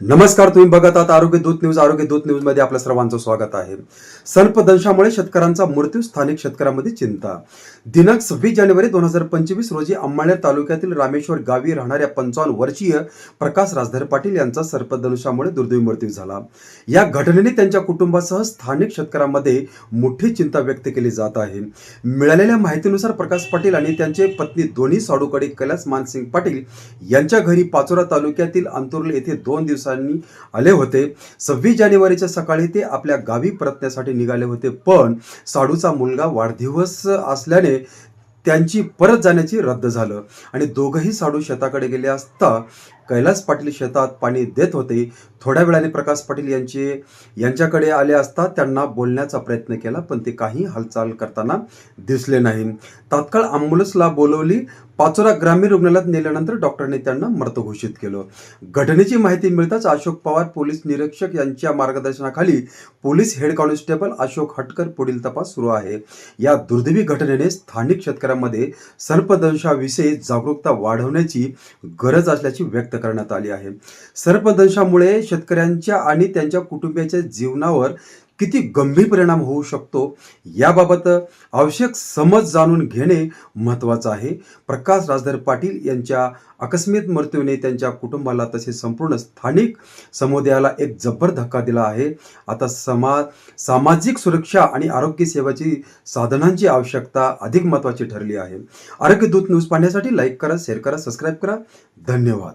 नमस्कार तुम्ही बघत आहात आरोग्य दूत न्यूज. आरोग्य दूत न्यूजमध्ये आपल्या सर्वांचं स्वागत आहे. सर्पदंशामुळे शेतकऱ्यांचा मृत्यू स्थानिक शेतकऱ्यांमध्ये चिंता. दिनांक सव्वीस जानेवारी दोन हजार पंचवीस रोजी अंमळनेर तालुक्यातील रामेश्वर गावी राहणाऱ्या पंचावन्न वर्षीय प्रकाश राजधर पाटील यांचा सर्पदंशामुळे दुर्दैवी मृत्यू झाला. या घटनेने त्यांच्या कुटुंबासह स्थानिक शेतकऱ्यांमध्ये मोठी चिंता व्यक्त केली जात आहे. मिळालेल्या माहितीनुसार प्रकाश पाटील आणि त्यांचे पत्नी दोन्ही साडूकडे कैलास मानसिंग पाटील यांच्या घरी पाचोरा तालुक्यातील अंतुर्ले येथे दोन दिवसांनी आले होते. सव्वीस जानेवारीच्या सकाळी ते आपल्या गावी परतण्यासाठी निघाले होते. पण साडूचा मुलगा वाढदिवस असल्याने त्यांची परत जाण्याची रद्द झालं. आणि दोघंही साडू शेताकडे गेले असता कैलास पाटील शेतात पाणी देत होते. थोड्या वेळाने प्रकाश पाटील यांचे यांच्याकडे आले असता त्यांना बोलण्याचा प्रयत्न केला पण ते काही हालचाल करताना दिसले नाही. तात्काळ अँब्युलन्सला बोलवली पाचोरा ग्रामीण रुग्णालयात नेल्यानंतर डॉक्टरांनी त्यांना मृत घोषित केलं. घटनेची माहिती मिळताच अशोक पवार पोलीस निरीक्षक यांच्या मार्गदर्शनाखाली पोलीस हेड कॉन्स्टेबल अशोक हटकर पुढील तपास सुरू आहे. या दुर्दैवी घटनेने स्थानिक शेतकऱ्यांमध्ये सर्पदंशाविषयी जागरूकता वाढवण्याची गरज असल्याची व्यक्त करण्यात आली आहे. सर्पदंशामुळे शेतकऱ्यांच्या आणि त्यांच्या कुटुंबियाच्या जीवनावर किती गंभीर परिणाम होऊ शकतो याबाबत आवश्यक समज जाणून घेणे महत्त्वाचं आहे. प्रकाश राजधर पाटील यांच्या आकस्मिक मृत्यूने त्यांच्या कुटुंबाला तसेच संपूर्ण स्थानिक समुदायाला एक जबर धक्का दिला आहे. आता समा सामाजिक सुरक्षा आणि आरोग्य सेवाची साधनांची आवश्यकता अधिक महत्त्वाची ठरली आहे. आरोग्य दूत न्यूज पाहण्यासाठी लाईक करा शेअर करा सबस्क्राईब करा. धन्यवाद.